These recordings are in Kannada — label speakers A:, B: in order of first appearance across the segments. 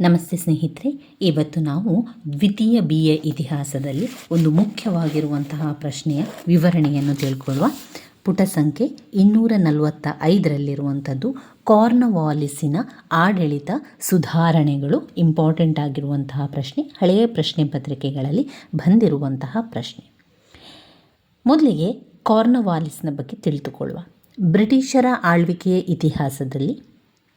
A: ನಮಸ್ತೆ ಸ್ನೇಹಿತರೆ, ಇವತ್ತು ನಾವು ದ್ವಿತೀಯ ಬಿ ಎ ಇತಿಹಾಸದಲ್ಲಿ ಒಂದು ಮುಖ್ಯವಾಗಿರುವಂತಹ ಪ್ರಶ್ನೆಯ ವಿವರಣೆಯನ್ನು ತಿಳ್ಕೊಳ್ಳುವ. ಪುಟ ಸಂಖ್ಯೆ ಇನ್ನೂರ ನಲವತ್ತ ಐದರಲ್ಲಿರುವಂಥದ್ದು ಕಾರ್ನವಾಲಿಸಿನ ಆಡಳಿತ ಸುಧಾರಣೆಗಳು ಇಂಪಾರ್ಟೆಂಟ್ ಆಗಿರುವಂತಹ ಪ್ರಶ್ನೆ, ಹಳೆಯ ಪ್ರಶ್ನೆ ಪತ್ರಿಕೆಗಳಲ್ಲಿ ಬಂದಿರುವಂತಹ ಪ್ರಶ್ನೆ. ಮೊದಲಿಗೆ ಕಾರ್ನವಾಲಿಸ್ನ ಬಗ್ಗೆ ತಿಳಿದುಕೊಳ್ಳುವ. ಬ್ರಿಟಿಷರ ಆಳ್ವಿಕೆಯ ಇತಿಹಾಸದಲ್ಲಿ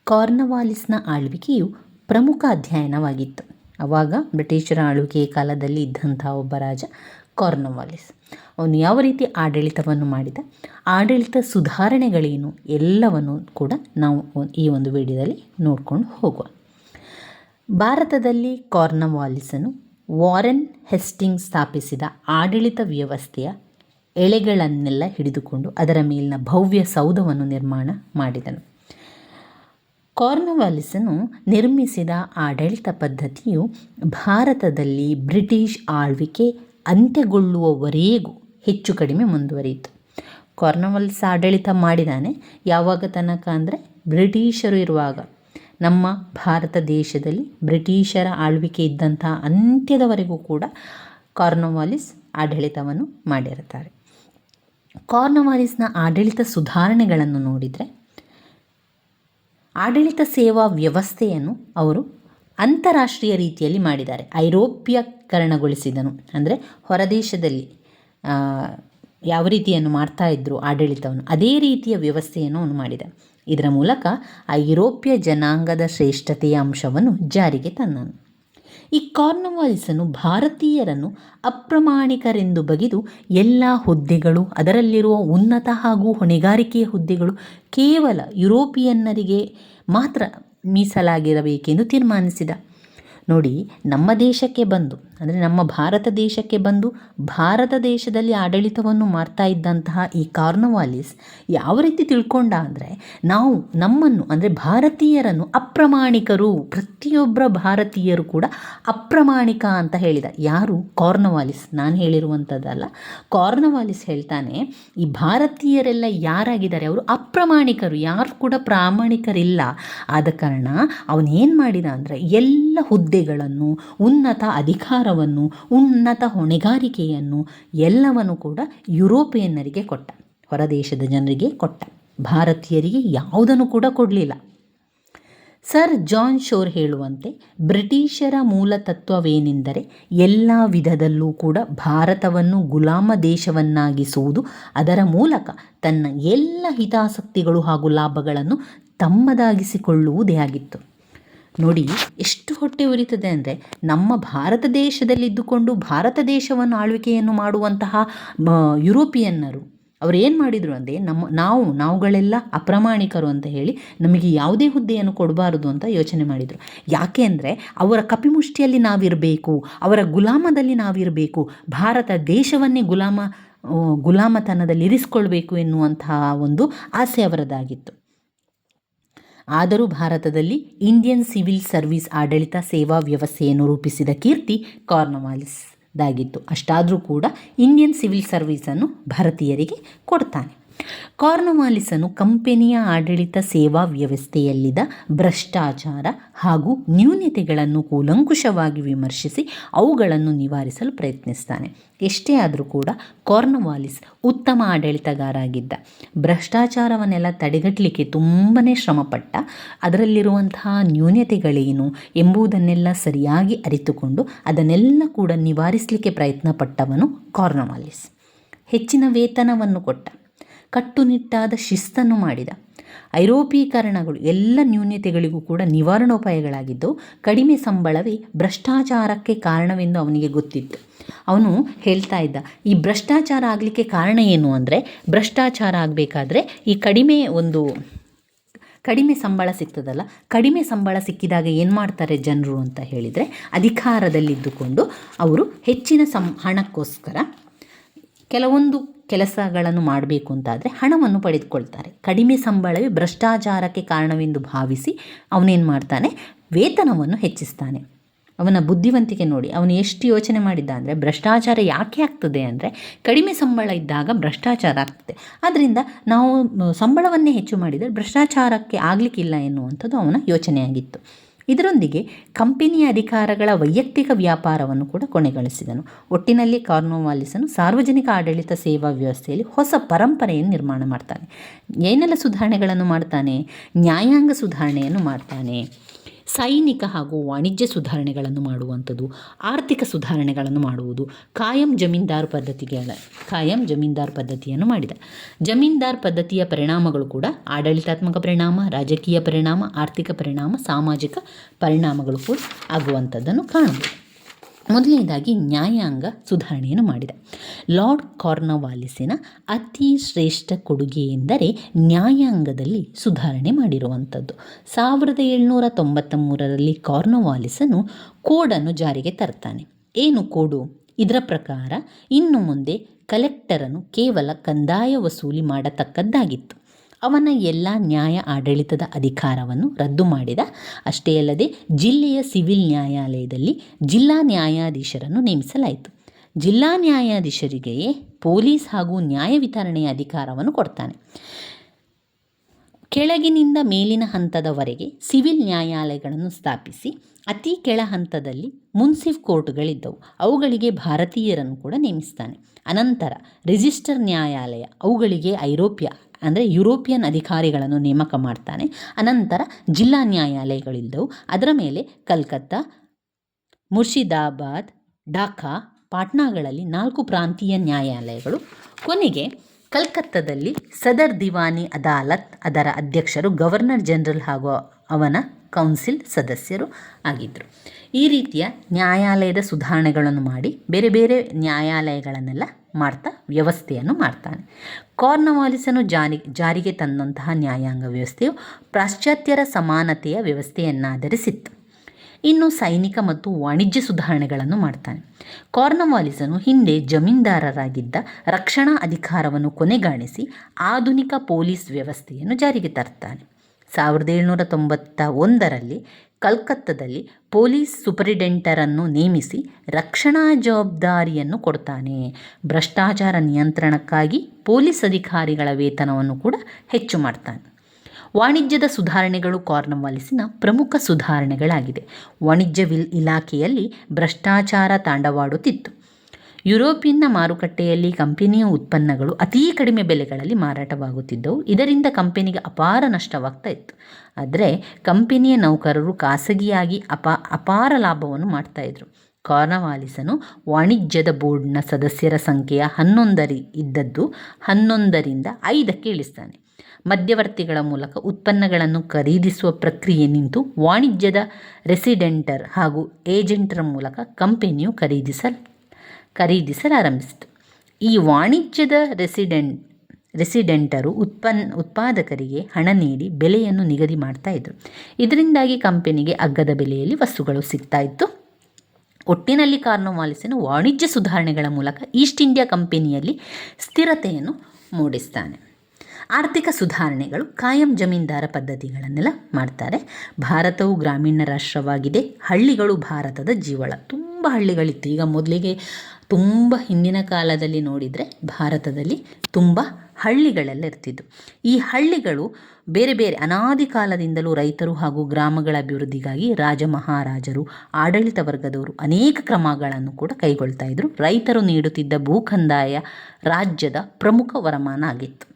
A: ಕಾರ್ನವಾಲಿಸ್ನ ಆಳ್ವಿಕೆಯು ಪ್ರಮುಖ ಅಧ್ಯಯನವಾಗಿತ್ತು. ಆವಾಗ ಬ್ರಿಟಿಷರ ಆಳ್ವಿಕೆಯ ಕಾಲದಲ್ಲಿ ಇದ್ದಂಥ ಒಬ್ಬ ರಾಜ ಕಾರ್ನವಾಲಿಸ್ ಅವನು ಯಾವ ರೀತಿ ಆಡಳಿತವನ್ನು ಮಾಡಿದ ಆಡಳಿತ ಸುಧಾರಣೆಗಳೇನು, ಎಲ್ಲವನ್ನು ಕೂಡ ನಾವು ಈ ಒಂದು ವಿಡಿಯೋದಲ್ಲಿ ನೋಡ್ಕೊಂಡು ಹೋಗುವ. ಭಾರತದಲ್ಲಿ ಕಾರ್ನವಾಲಿಸನು ವಾರೆನ್ ಹೆಸ್ಟಿಂಗ್ ಸ್ಥಾಪಿಸಿದ ಆಡಳಿತ ವ್ಯವಸ್ಥೆಯ ಎಳೆಗಳನ್ನೆಲ್ಲ ಹಿಡಿದುಕೊಂಡು ಅದರ ಮೇಲಿನ ಭವ್ಯ ಸೌಧವನ್ನು ನಿರ್ಮಾಣ ಮಾಡಿದನು. ಕಾರ್ನವಾಲಿಸನು ನಿರ್ಮಿಸಿದ ಆಡಳಿತ ಪದ್ಧತಿಯು ಭಾರತದಲ್ಲಿ ಬ್ರಿಟಿಷ್ ಆಳ್ವಿಕೆ ಅಂತ್ಯಗೊಳ್ಳುವವರೆಗೂ ಹೆಚ್ಚು ಕಡಿಮೆ ಮುಂದುವರಿಯಿತು. ಕಾರ್ನವಾಲಿಸ್ ಆಡಳಿತ ಮಾಡಿದಾನೆ. ಯಾವಾಗ ತನಕ ಅಂದರೆ ಬ್ರಿಟಿಷರು ಇರುವಾಗ. ನಮ್ಮ ಭಾರತ ದೇಶದಲ್ಲಿ ಬ್ರಿಟಿಷರ ಆಳ್ವಿಕೆ ಇದ್ದಂಥ ಅಂತ್ಯದವರೆಗೂ ಕೂಡ ಕಾರ್ನವಾಲಿಸ್ ಆಡಳಿತವನ್ನು ಮಾಡಿರುತ್ತಾರೆ. ಕಾರ್ನವಾಲಿಸ್ನ ಆಡಳಿತ ಸುಧಾರಣೆಗಳನ್ನು ನೋಡಿದರೆ ಆಡಳಿತ ಸೇವಾ ವ್ಯವಸ್ಥೆಯನ್ನು ಅವರು ಅಂತಾರಾಷ್ಟ್ರೀಯ ರೀತಿಯಲ್ಲಿ ಮಾಡಿದ್ದಾರೆ. ಐರೋಪ್ಯಕರಣಗೊಳಿಸಿದನು. ಅಂದರೆ ಹೊರದೇಶದಲ್ಲಿ ಯಾವ ರೀತಿಯನ್ನು ಮಾಡ್ತಾ ಇದ್ದರು ಆಡಳಿತವನ್ನು, ಅದೇ ರೀತಿಯ ವ್ಯವಸ್ಥೆಯನ್ನು ಅವನು ಮಾಡಿದ. ಇದರ ಮೂಲಕ ಐರೋಪ್ಯ ಜನಾಂಗದ ಶ್ರೇಷ್ಠತೆಯ ಅಂಶವನ್ನು ಜಾರಿಗೆ ತಂದನು. ಈ ಕಾರ್ನವಾಲಿಸನು ಭಾರತೀಯರನ್ನು ಅಪ್ರಮಾಣಿಕರೆಂದು ಬಗೆದು ಎಲ್ಲ ಹುದ್ದೆಗಳು, ಅದರಲ್ಲಿರುವ ಉನ್ನತ ಹಾಗೂ ಹೊಣೆಗಾರಿಕೆಯ ಹುದ್ದೆಗಳು ಕೇವಲ ಯುರೋಪಿಯನ್ನರಿಗೆ ಮಾತ್ರ ಮೀಸಲಾಗಿರಬೇಕೆಂದು ತೀರ್ಮಾನಿಸಿದ. ನೋಡಿ, ನಮ್ಮ ದೇಶಕ್ಕೆ ಬಂದು ಅಂದರೆ ನಮ್ಮ ಭಾರತ ದೇಶಕ್ಕೆ ಬಂದು ಭಾರತ ದೇಶದಲ್ಲಿ ಆಡಳಿತವನ್ನು ಮಾಡ್ತಾ ಇದ್ದಂತಹ ಈ ಕಾರ್ನವಾಲಿಸ್ ಯಾವ ರೀತಿ ತಿಳ್ಕೊಂಡ ಅಂದರೆ ನಾವು ನಮ್ಮನ್ನು ಅಂದರೆ ಭಾರತೀಯರನ್ನು ಅಪ್ರಮಾಣಿಕರು ಪ್ರತಿಯೊಬ್ಬರ ಭಾರತೀಯರು ಕೂಡ ಅಪ್ರಮಾಣಿಕ ಅಂತ ಹೇಳಿದ. ಯಾರು? ಕಾರ್ನವಾಲಿಸ್. ನಾನು ಹೇಳಿರುವಂಥದ್ದಲ್ಲ ಕಾರ್ನವಾಲಿಸ್ ಹೇಳ್ತಾನೆ, ಈ ಭಾರತೀಯರೆಲ್ಲ ಯಾರಾಗಿದ್ದಾರೆ? ಅವರು ಅಪ್ರಮಾಣಿಕರು. ಯಾರು ಕೂಡ ಪ್ರಾಮಾಣಿಕರಿಲ್ಲ. ಆದ ಕಾರಣ ಅವನೇನು ಮಾಡಿದ ಅಂದರೆ ಎಲ್ಲ ಹುದ್ದೆಗಳನ್ನು ಉನ್ನತ ಅಧಿಕಾರ ಅಧಿಕಾರವನ್ನು ಉನ್ನತ ಹೊಣೆಗಾರಿಕೆಯನ್ನು ಎಲ್ಲವನ್ನು ಕೂಡ ಯುರೋಪಿಯನ್ನರಿಗೆ ಕೊಟ್ಟ, ಹೊರದೇಶದ ಜನರಿಗೆ ಕೊಟ್ಟ, ಭಾರತೀಯರಿಗೆ ಯಾವುದನ್ನು ಕೂಡ ಕೊಡಲಿಲ್ಲ. ಸರ್ ಜಾನ್ ಶೋರ್ ಹೇಳುವಂತೆ ಬ್ರಿಟಿಷರ ಮೂಲ ತತ್ವವೇನೆಂದರೆ ಎಲ್ಲ ವಿಧದಲ್ಲೂ ಕೂಡ ಭಾರತವನ್ನು ಗುಲಾಮ ದೇಶವನ್ನಾಗಿಸುವುದು, ಅದರ ಮೂಲಕ ತನ್ನ ಎಲ್ಲ ಹಿತಾಸಕ್ತಿಗಳು ಹಾಗೂ ಲಾಭಗಳನ್ನು ತಮ್ಮದಾಗಿಸಿಕೊಳ್ಳುವುದೇ ಆಗಿತ್ತು. ನೋಡಿ ಎಷ್ಟು ಹೊಟ್ಟೆ ಉರಿತದೆ ಅಂದರೆ ನಮ್ಮ ಭಾರತ ದೇಶದಲ್ಲಿದ್ದುಕೊಂಡು ಭಾರತ ದೇಶವನ್ನು ಆಳ್ವಿಕೆಯನ್ನು ಮಾಡುವಂತಹ ಯುರೋಪಿಯನ್ನರು, ಅವರು ಏನು ಮಾಡಿದರು ಅಂದರೆ ನಮ್ಮ, ನಾವು, ನಾವುಗಳೆಲ್ಲ ಅಪ್ರಾಮಾಣಿಕರು ಅಂತ ಹೇಳಿ ನಮಗೆ ಯಾವುದೇ ಹುದ್ದೆಯನ್ನು ಕೊಡಬಾರದು ಅಂತ ಯೋಚನೆ ಮಾಡಿದರು. ಯಾಕೆ ಅಂದರೆ ಅವರ ಕಪಿಮುಷ್ಟಿಯಲ್ಲಿ ನಾವಿರಬೇಕು, ಅವರ ಗುಲಾಮದಲ್ಲಿ ನಾವಿರಬೇಕು, ಭಾರತ ದೇಶವನ್ನೇ ಗುಲಾಮ ಗುಲಾಮತನದಲ್ಲಿ ಇರಿಸ್ಕೊಳ್ಬೇಕು ಎನ್ನುವಂತಹ ಒಂದು ಆಸೆ ಅವರದಾಗಿತ್ತು. ಆದರೂ ಭಾರತದಲ್ಲಿ ಇಂಡಿಯನ್ ಸಿವಿಲ್ ಸರ್ವಿಸ್ ಆಡಳಿತ ಸೇವಾ ವ್ಯವಸ್ಥೆಯನ್ನು ರೂಪಿಸಿದ ಕೀರ್ತಿ ಕಾರ್ನವಾಲಿಸ್ದಾಗಿತ್ತು. ಅಷ್ಟಾದರೂ ಕೂಡ ಇಂಡಿಯನ್ ಸಿವಿಲ್ ಸರ್ವಿಸನ್ನು ಭಾರತೀಯರಿಗೆ ಕೊಡ್ತಾನೆ. ಕಾರ್ನವಾಲಿಸನು ಕಂಪನಿಯ ಆಡಳಿತ ಸೇವಾ ವ್ಯವಸ್ಥೆಯಲ್ಲಿದ್ದ ಭ್ರಷ್ಟಾಚಾರ ಹಾಗೂ ನ್ಯೂನತೆಗಳನ್ನು ಕೂಲಂಕುಷವಾಗಿ ವಿಮರ್ಶಿಸಿ ಅವುಗಳನ್ನು ನಿವಾರಿಸಲು ಪ್ರಯತ್ನಿಸ್ತಾನೆ. ಎಷ್ಟೇ ಆದರೂ ಕೂಡ ಕಾರ್ನವಾಲಿಸ್ ಉತ್ತಮ ಆಡಳಿತಗಾರ ಆಗಿದ್ದ ಭ್ರಷ್ಟಾಚಾರವನ್ನೆಲ್ಲ ತಡೆಗಟ್ಟಲಿಕ್ಕೆ ತುಂಬಾ ಶ್ರಮಪಟ್ಟ. ಅದರಲ್ಲಿರುವಂತಹ ನ್ಯೂನತೆಗಳೇನು ಎಂಬುದನ್ನೆಲ್ಲ ಸರಿಯಾಗಿ ಅರಿತುಕೊಂಡು ಅದನ್ನೆಲ್ಲ ಕೂಡ ನಿವಾರಿಸಲಿಕ್ಕೆ ಪ್ರಯತ್ನಪಟ್ಟವನು ಕಾರ್ನವಾಲಿಸ್ ಹೆಚ್ಚಿನ ವೇತನವನ್ನು ಕೊಟ್ಟ. ಕಟ್ಟುನಿಟ್ಟಾದ ಶಿಸ್ತನ್ನು ಮಾಡಿದ. ಐರೋಪೀಕರಣಗಳು ಎಲ್ಲ ನ್ಯೂನ್ಯತೆಗಳಿಗೂ ಕೂಡ ನಿವಾರಣೋಪಾಯಗಳಾಗಿದ್ದು, ಕಡಿಮೆ ಸಂಬಳವೇ ಭ್ರಷ್ಟಾಚಾರಕ್ಕೆ ಕಾರಣವೆಂದು ಅವನಿಗೆ ಗೊತ್ತಿತ್ತು. ಅವನು ಹೇಳ್ತಾ ಇದ್ದ, ಈ ಭ್ರಷ್ಟಾಚಾರ ಆಗಲಿಕ್ಕೆ ಕಾರಣ ಏನು ಅಂದರೆ, ಭ್ರಷ್ಟಾಚಾರ ಆಗಬೇಕಾದ್ರೆ ಈ ಕಡಿಮೆ ಒಂದು, ಕಡಿಮೆ ಸಂಬಳ ಸಿಗ್ತದಲ್ಲ, ಕಡಿಮೆ ಸಂಬಳ ಸಿಕ್ಕಿದಾಗ ಏನು ಮಾಡ್ತಾರೆ ಜನರು ಅಂತ ಹೇಳಿದರೆ, ಅಧಿಕಾರದಲ್ಲಿದ್ದುಕೊಂಡು ಅವರು ಹೆಚ್ಚಿನ ಸಂ, ಹಣಕ್ಕೋಸ್ಕರ ಕೆಲವೊಂದು ಕೆಲಸಗಳನ್ನು ಮಾಡಬೇಕು ಅಂತಾದರೆ ಹಣವನ್ನು ಪಡೆದುಕೊಳ್ತಾರೆ. ಕಡಿಮೆ ಸಂಬಳವೇ ಭ್ರಷ್ಟಾಚಾರಕ್ಕೆ ಕಾರಣವೆಂದು ಭಾವಿಸಿ ಅವನೇನು ಮಾಡ್ತಾನೆ? ವೇತನವನ್ನು ಹೆಚ್ಚಿಸ್ತಾನೆ. ಅವನ ಬುದ್ಧಿವಂತಿಕೆ ನೋಡಿ, ಅವನು ಎಷ್ಟು ಯೋಚನೆ ಮಾಡಿದ್ದ ಅಂದರೆ ಭ್ರಷ್ಟಾಚಾರ ಯಾಕೆ ಆಗ್ತದೆ ಅಂದರೆ ಕಡಿಮೆ ಸಂಬಳ ಇದ್ದಾಗ ಭ್ರಷ್ಟಾಚಾರ ಆಗ್ತದೆ. ಆದ್ದರಿಂದ ನಾವು ಸಂಬಳವನ್ನೇ ಹೆಚ್ಚು ಮಾಡಿದರೆ ಭ್ರಷ್ಟಾಚಾರಕ್ಕೆ ಆಗಲಿಕ್ಕಿಲ್ಲ ಎನ್ನುವಂಥದ್ದು ಅವನ ಯೋಚನೆಯಾಗಿತ್ತು. ಇದರೊಂದಿಗೆ ಕಂಪನಿಯ ಅಧಿಕಾರಗಳ ವೈಯಕ್ತಿಕ ವ್ಯಾಪಾರವನ್ನು ಕೂಡ ಕೊನೆಗೊಳಿಸಿದನು. ಒಟ್ಟಿನಲ್ಲಿ ಕಾರ್ನೋವಾಲಿಸನು ಸಾರ್ವಜನಿಕ ಆಡಳಿತ ಸೇವಾ ವ್ಯವಸ್ಥೆಯಲ್ಲಿ ಹೊಸ ಪರಂಪರೆಯನ್ನು ನಿರ್ಮಾಣ ಮಾಡ್ತಾನೆ. ಏನೆಲ್ಲ ಸುಧಾರಣೆಗಳನ್ನು ಮಾಡ್ತಾನೆ? ನ್ಯಾಯಾಂಗ ಸುಧಾರಣೆಯನ್ನು ಮಾಡ್ತಾನೆ. ಸೈನಿಕ ಹಾಗೂ ವಾಣಿಜ್ಯ ಸುಧಾರಣೆಗಳನ್ನು ಮಾಡುವಂಥದ್ದು, ಆರ್ಥಿಕ ಸುಧಾರಣೆಗಳನ್ನು ಮಾಡುವುದು ಕಾಯಂ ಜಮೀನ್ದಾರ್ ಪದ್ಧತಿಗಳ ಕಾಯಂ ಜಮೀನ್ದಾರ್ ಪದ್ಧತಿಯನ್ನು ಮಾಡಿದ. ಜಮೀನ್ದಾರ್ ಪದ್ಧತಿಯ ಪರಿಣಾಮಗಳು ಕೂಡ ಆಡಳಿತಾತ್ಮಕ ಪರಿಣಾಮ, ರಾಜಕೀಯ ಪರಿಣಾಮ, ಆರ್ಥಿಕ ಪರಿಣಾಮ, ಸಾಮಾಜಿಕ ಪರಿಣಾಮಗಳು ಕೂಡ ಆಗುವಂಥದ್ದನ್ನು ಕಾಣಬಹುದು. ಮೊದಲನೇದಾಗಿ ನ್ಯಾಯಾಂಗ ಸುಧಾರಣೆಯನ್ನು ಮಾಡಿದೆ. ಲಾರ್ಡ್ ಕಾರ್ನವಾಲಿಸಿನ ಅತಿ ಶ್ರೇಷ್ಠ ಕೊಡುಗೆ ಎಂದರೆ ನ್ಯಾಯಾಂಗದಲ್ಲಿ ಸುಧಾರಣೆ ಮಾಡಿರುವಂಥದ್ದು. ಸಾವಿರದ ಏಳ್ನೂರ ತೊಂಬತ್ತ ಮೂರರಲ್ಲಿ ಕಾರ್ನವಾಲಿಸನು ಕೋಡನ್ನು ಜಾರಿಗೆ ತರ್ತಾನೆ. ಏನು ಕೋಡು? ಇದರ ಪ್ರಕಾರ ಇನ್ನು ಮುಂದೆ ಕಲೆಕ್ಟರನ್ನು ಕೇವಲ ಕಂದಾಯ ವಸೂಲಿ ಮಾಡತಕ್ಕದ್ದಾಗಿತ್ತು. ಅವನ ಎಲ್ಲ ನ್ಯಾಯ ಆಡಳಿತದ ಅಧಿಕಾರವನ್ನು ರದ್ದು ಮಾಡಿದ. ಅಷ್ಟೇ ಅಲ್ಲದೆ ಜಿಲ್ಲೆಯ ಸಿವಿಲ್ ನ್ಯಾಯಾಲಯದಲ್ಲಿ ಜಿಲ್ಲಾ ನ್ಯಾಯಾಧೀಶರನ್ನು ನೇಮಿಸಲಾಯಿತು. ಜಿಲ್ಲಾ ನ್ಯಾಯಾಧೀಶರಿಗೆ ಪೊಲೀಸ್ ಹಾಗೂ ನ್ಯಾಯ ವಿತರಣೆಯ ಅಧಿಕಾರವನ್ನು ಕೊಡ್ತಾನೆ. ಕೆಳಗಿನಿಂದ ಮೇಲಿನ ಹಂತದವರೆಗೆ ಸಿವಿಲ್ ನ್ಯಾಯಾಲಯಗಳನ್ನು ಸ್ಥಾಪಿಸಿ, ಅತಿ ಕೆಳ ಹಂತದಲ್ಲಿ ಮುನ್ಸಿಫ್ ಕೋರ್ಟ್ಗಳಿದ್ದವು. ಅವುಗಳಿಗೆ ಭಾರತೀಯರನ್ನು ಕೂಡ ನೇಮಿಸ್ತಾನೆ. ಅನಂತರ ರಿಜಿಸ್ಟರ್ ನ್ಯಾಯಾಲಯ, ಅವುಗಳಿಗೆ ಐರೋಪ್ಯ ಅಂದರೆ ಯುರೋಪಿಯನ್ ಅಧಿಕಾರಿಗಳನ್ನು ನೇಮಕ ಮಾಡ್ತಾನೆ. ಅನಂತರ ಜಿಲ್ಲಾ ನ್ಯಾಯಾಲಯಗಳಿದ್ದವು ಅದರ ಮೇಲೆ ಕಲ್ಕತ್ತಾ ಮುರ್ಷಿದಾಬಾದ್ ಢಾಕಾ, ಪಾಟ್ನಾಗಳಲ್ಲಿ ನಾಲ್ಕು ಪ್ರಾಂತೀಯ ನ್ಯಾಯಾಲಯಗಳು. ಕೊನೆಗೆ ಕಲ್ಕತ್ತಾದಲ್ಲಿ ಸದರ್ ದಿವಾನಿ ಅದಾಲತ್ ಅದರ ಅಧ್ಯಕ್ಷರು ಗವರ್ನರ್ ಜನರಲ್ ಹಾಗೂ ಅವನ ಕೌನ್ಸಿಲ್ ಸದಸ್ಯರು ಆಗಿದ್ದರು ಈ ರೀತಿಯ ನ್ಯಾಯಾಲಯದ ಸುಧಾರಣೆಗಳನ್ನು ಮಾಡಿ ಬೇರೆ ಬೇರೆ ನ್ಯಾಯಾಲಯಗಳನ್ನೆಲ್ಲ ಮಾಡ್ತಾ ವ್ಯವಸ್ಥೆಯನ್ನು ಮಾಡ್ತಾನೆ. ಕಾರ್ನವಾಲಿಸನು ಜಾರಿ ಜಾರಿಗೆ ತಂದಂತಹ ನ್ಯಾಯಾಂಗ ವ್ಯವಸ್ಥೆಯು ಪಾಶ್ಚಾತ್ಯರ ಸಮಾನತೆಯ ವ್ಯವಸ್ಥೆಯನ್ನಾಧರಿಸಿತ್ತು. ಇನ್ನು ಸೈನಿಕ ಮತ್ತು ವಾಣಿಜ್ಯ ಸುಧಾರಣೆಗಳನ್ನು ಮಾಡ್ತಾನೆ. ಕಾರ್ನವಾಲಿಸನು ಹಿಂದೆ ಜಮೀನ್ದಾರರಾಗಿದ್ದ ರಕ್ಷಣಾ ಅಧಿಕಾರವನ್ನು ಕೊನೆಗಾಣಿಸಿ ಆಧುನಿಕ ಪೊಲೀಸ್ ವ್ಯವಸ್ಥೆಯನ್ನು ಜಾರಿಗೆ ತರ್ತಾನೆ. ಸಾವಿರದ ಏಳ್ನೂರ ತೊಂಬತ್ತ ಒಂದರಲ್ಲಿ ಕಲ್ಕತ್ತಾದಲ್ಲಿ ಪೊಲೀಸ್ ಸೂಪರಿಡೆಂಟರನ್ನು ನೇಮಿಸಿ ರಕ್ಷಣಾ ಜವಾಬ್ದಾರಿಯನ್ನು ಕೊಡ್ತಾನೆ. ಭ್ರಷ್ಟಾಚಾರ ನಿಯಂತ್ರಣಕ್ಕಾಗಿ ಪೊಲೀಸ್ ಅಧಿಕಾರಿಗಳ ವೇತನವನ್ನು ಕೂಡ ಹೆಚ್ಚು ಮಾಡ್ತಾನೆ. ವಾಣಿಜ್ಯದ ಸುಧಾರಣೆಗಳು ಕಾರ್ನವಾಲಿಸಿನ ಪ್ರಮುಖ ಸುಧಾರಣೆಗಳಾಗಿದೆ. ವಾಣಿಜ್ಯ ವಿಲ್ ಇಲಾಖೆಯಲ್ಲಿ ಭ್ರಷ್ಟಾಚಾರ ತಾಂಡವಾಡುತ್ತಿತ್ತು. ಯುರೋಪಿಯನ್ನ ಮಾರುಕಟ್ಟೆಯಲ್ಲಿ ಕಂಪನಿಯ ಉತ್ಪನ್ನಗಳು ಅತೀ ಕಡಿಮೆ ಬೆಲೆಗಳಲ್ಲಿ ಮಾರಾಟವಾಗುತ್ತಿದ್ದವು. ಇದರಿಂದ ಕಂಪನಿಗೆ ಅಪಾರ ನಷ್ಟವಾಗ್ತಾ ಇತ್ತು. ಆದರೆ ಕಂಪನಿಯ ನೌಕರರು ಖಾಸಗಿಯಾಗಿ ಅಪಾ, ಅಪಾರ ಲಾಭವನ್ನು ಮಾಡ್ತಾಯಿದ್ರು ಕಾರ್ನವಾಲಿಸನು ವಾಣಿಜ್ಯದ ಬೋರ್ಡ್ನ ಸದಸ್ಯರ ಸಂಖ್ಯೆಯ ಹನ್ನೊಂದರಿ ಇದ್ದದ್ದು ಹನ್ನೊಂದರಿಂದ ಐದಕ್ಕೆ ಇಳಿಸ್ತಾನೆ. ಮಧ್ಯವರ್ತಿಗಳ ಮೂಲಕ ಉತ್ಪನ್ನಗಳನ್ನು ಖರೀದಿಸುವ ಪ್ರಕ್ರಿಯೆ ನಿಂತು ವಾಣಿಜ್ಯದ ರೆಸಿಡೆಂಟರ್ ಹಾಗೂ ಏಜೆಂಟರ ಮೂಲಕ ಕಂಪನಿಯು ಖರೀದಿಸಲ್ ಖರೀದಿಸಲಾರಂಭಿಸಿತು. ಈ ವಾಣಿಜ್ಯದ ರೆಸಿಡೆಂಟ್, ರೆಸಿಡೆಂಟರು ಉತ್ಪನ್, ಉತ್ಪಾದಕರಿಗೆ ಹಣ ನೀಡಿ ಬೆಲೆಯನ್ನು ನಿಗದಿ ಮಾಡ್ತಾ ಇದ್ರು. ಇದರಿಂದಾಗಿ ಕಂಪನಿಗೆ ಅಗ್ಗದ ಬೆಲೆಯಲ್ಲಿ ವಸ್ತುಗಳು ಸಿಗ್ತಾ ಇತ್ತು. ಒಟ್ಟಿನಲ್ಲಿ ಕಾರ್ನೋವಾಲಿಸಿನ ವಾಣಿಜ್ಯ ಸುಧಾರಣೆಗಳ ಮೂಲಕ ಈಸ್ಟ್ ಇಂಡಿಯಾ ಕಂಪನಿಯಲ್ಲಿ ಸ್ಥಿರತೆಯನ್ನು ಮೂಡಿಸ್ತಾನೆ. ಆರ್ಥಿಕ ಸುಧಾರಣೆಗಳು ಕಾಯಂ ಜಮೀನ್ದಾರ ಪದ್ಧತಿಗಳನ್ನೆಲ್ಲ ಮಾಡ್ತಾರೆ. ಭಾರತವು ಗ್ರಾಮೀಣ ರಾಷ್ಟ್ರವಾಗಿದೆ. ಹಳ್ಳಿಗಳು ಭಾರತದ ಜೀವಳ. ತುಂಬ ಹಳ್ಳಿಗಳಿತ್ತು. ಈಗ ಮೊದಲಿಗೆ ತುಂಬ ಹಿಂದಿನ ಕಾಲದಲ್ಲಿ ನೋಡಿದರೆ ಭಾರತದಲ್ಲಿ ತುಂಬ ಹಳ್ಳಿಗಳೆಲ್ಲ ಇರ್ತಿದ್ದು ಈ ಹಳ್ಳಿಗಳು ಬೇರೆ ಬೇರೆ ಅನಾದಿ ಕಾಲದಿಂದಲೂ ರೈತರು ಹಾಗೂ ಗ್ರಾಮಗಳ ಅಭಿವೃದ್ಧಿಗಾಗಿ ರಾಜ ಮಹಾರಾಜರು ಆಡಳಿತ ವರ್ಗದವರು ಅನೇಕ ಕ್ರಮಗಳನ್ನು ಕೂಡ ಕೈಗೊಳ್ತಾ ಇದ್ದರು ರೈತರು ನೀಡುತ್ತಿದ್ದ ಭೂಕಂದಾಯ ರಾಜ್ಯದ ಪ್ರಮುಖ ವರಮಾನ ಆಗಿತ್ತು.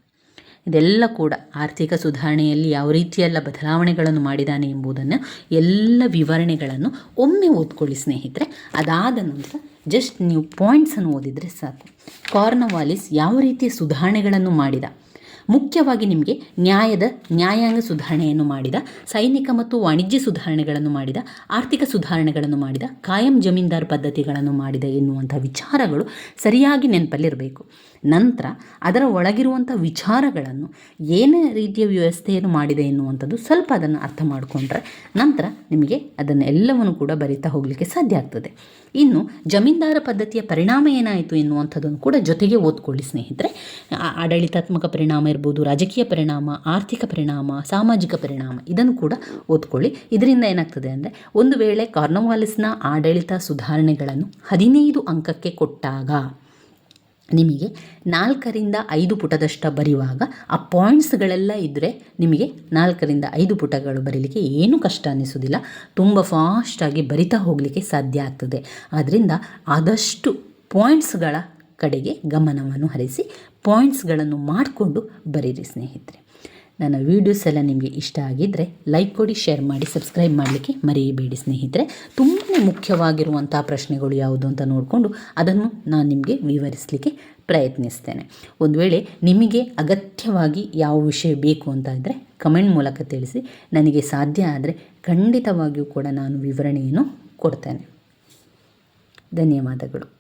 A: ಇದೆಲ್ಲ ಕೂಡ ಆರ್ಥಿಕ ಸುಧಾರಣೆಯಲ್ಲಿ ಯಾವ ರೀತಿಯೆಲ್ಲ ಬದಲಾವಣೆಗಳನ್ನು ಮಾಡಿದ್ದಾನೆ ಎಂಬುದನ್ನು ಎಲ್ಲ ವಿವರಣೆಗಳನ್ನು ಒಮ್ಮೆ ಓದ್ಕೊಳ್ಳಿ ಸ್ನೇಹಿತರೆ. ಅದಾದ ನಂತರ ಜಸ್ಟ್ ನೀವು ಪಾಯಿಂಟ್ಸನ್ನು ಓದಿದರೆ ಸಾಕು. ಕಾರ್ನವಾಲಿಸ್ ಯಾವ ರೀತಿಯ ಸುಧಾರಣೆಗಳನ್ನು ಮಾಡಿದ? ಮುಖ್ಯವಾಗಿ ನಿಮಗೆ ನ್ಯಾಯದ, ನ್ಯಾಯಾಂಗ ಸುಧಾರಣೆಯನ್ನು ಮಾಡಿದ, ಸೈನಿಕ ಮತ್ತು ವಾಣಿಜ್ಯ ಸುಧಾರಣೆಗಳನ್ನು ಮಾಡಿದ, ಆರ್ಥಿಕ ಸುಧಾರಣೆಗಳನ್ನು ಮಾಡಿದ, ಕಾಯಂ ಜಮೀನ್ದಾರ್ ಪದ್ಧತಿಗಳನ್ನು ಮಾಡಿದ ಎನ್ನುವಂಥ ವಿಚಾರಗಳು ಸರಿಯಾಗಿ ನೆನಪಲ್ಲಿರಬೇಕು. ನಂತರ ಅದರ ಒಳಗಿರುವಂಥ ವಿಚಾರಗಳನ್ನು ಏನೇ ರೀತಿಯ ವ್ಯವಸ್ಥೆಯನ್ನು ಮಾಡಿದೆ ಎನ್ನುವಂಥದ್ದು ಸ್ವಲ್ಪ ಅದನ್ನು ಅರ್ಥ ಮಾಡಿಕೊಂಡ್ರೆ ನಂತರ ನಿಮಗೆ ಅದನ್ನು ಎಲ್ಲವನ್ನು ಕೂಡ ಬರಿತಾ ಹೋಗಲಿಕ್ಕೆ ಸಾಧ್ಯ ಆಗ್ತದೆ. ಇನ್ನು ಜಮೀನ್ದಾರ ಪದ್ಧತಿಯ ಪರಿಣಾಮ ಏನಾಯಿತು ಎನ್ನುವಂಥದ್ದನ್ನು ಕೂಡ ಜೊತೆಗೆ ಓದ್ಕೊಳ್ಳಿ ಸ್ನೇಹಿತರೆ. ಆಡಳಿತಾತ್ಮಕ ಪರಿಣಾಮ ಇರ್ಬೋದು, ರಾಜಕೀಯ ಪರಿಣಾಮ, ಆರ್ಥಿಕ ಪರಿಣಾಮ, ಸಾಮಾಜಿಕ ಪರಿಣಾಮ ಇದನ್ನು ಕೂಡ ಓದ್ಕೊಳ್ಳಿ. ಇದರಿಂದ ಏನಾಗ್ತದೆ ಅಂದರೆ ಒಂದು ವೇಳೆ ಕಾರ್ನವಾಲಿಸ್ನ ಆಡಳಿತ ಸುಧಾರಣೆಗಳನ್ನು ಹದಿನೈದು ಅಂಕಕ್ಕೆ ಕೊಟ್ಟಾಗ ನಿಮಗೆ ನಾಲ್ಕರಿಂದ ಐದು ಪುಟದಷ್ಟು ಬರೆಯುವಾಗ ಆ ಪಾಯಿಂಟ್ಸ್ಗಳೆಲ್ಲ ಇದ್ದರೆ ನಿಮಗೆ ನಾಲ್ಕರಿಂದ ಐದು ಪುಟಗಳು ಬರೀಲಿಕ್ಕೆ ಏನೂ ಕಷ್ಟ ಅನ್ನಿಸೋದಿಲ್ಲ ತುಂಬ ಫಾಸ್ಟಾಗಿ ಬರಿತಾ ಹೋಗಲಿಕ್ಕೆ ಸಾಧ್ಯ ಆಗ್ತದೆ. ಆದ್ದರಿಂದ ಆದಷ್ಟು ಪಾಯಿಂಟ್ಸ್ಗಳ ಕಡೆಗೆ ಗಮನವನ್ನು ಹರಿಸಿ ಪಾಯಿಂಟ್ಸ್ಗಳನ್ನು ಮಾಡಿಕೊಂಡು ಬರೀರಿ ಸ್ನೇಹಿತರೆ. ನನ್ನ ವೀಡಿಯೋಸ್ ಎಲ್ಲ ನಿಮಗೆ ಇಷ್ಟ ಆಗಿದ್ದರೆ ಲೈಕ್ ಕೊಡಿ ಶೇರ್ ಮಾಡಿ ಸಬ್ಸ್ಕ್ರೈಬ್ ಮಾಡಲಿಕ್ಕೆ ಮರೆಯಬೇಡಿ ಸ್ನೇಹಿತರೆ. ತುಂಬಾ ಮುಖ್ಯವಾಗಿರುವಂಥ ಪ್ರಶ್ನೆಗಳು ಯಾವುದು ಅಂತ ನೋಡಿಕೊಂಡು ಅದನ್ನು ನಾನು ನಿಮಗೆ ವಿವರಿಸಲಿಕ್ಕೆ ಪ್ರಯತ್ನಿಸ್ತೇನೆ. ಒಂದು ವೇಳೆ ನಿಮಗೆ ಅಗತ್ಯವಾಗಿ ಯಾವ ವಿಷಯ ಬೇಕು ಅಂತ ಇದ್ದರೆ ಕಮೆಂಟ್ ಮೂಲಕ ತಿಳಿಸಿ. ನನಗೆ ಸಾಧ್ಯ ಆದರೆ ಖಂಡಿತವಾಗಿಯೂ ಕೂಡ ನಾನು ವಿವರಣೆಯನ್ನು ಕೊಡ್ತೇನೆ. ಧನ್ಯವಾದಗಳು.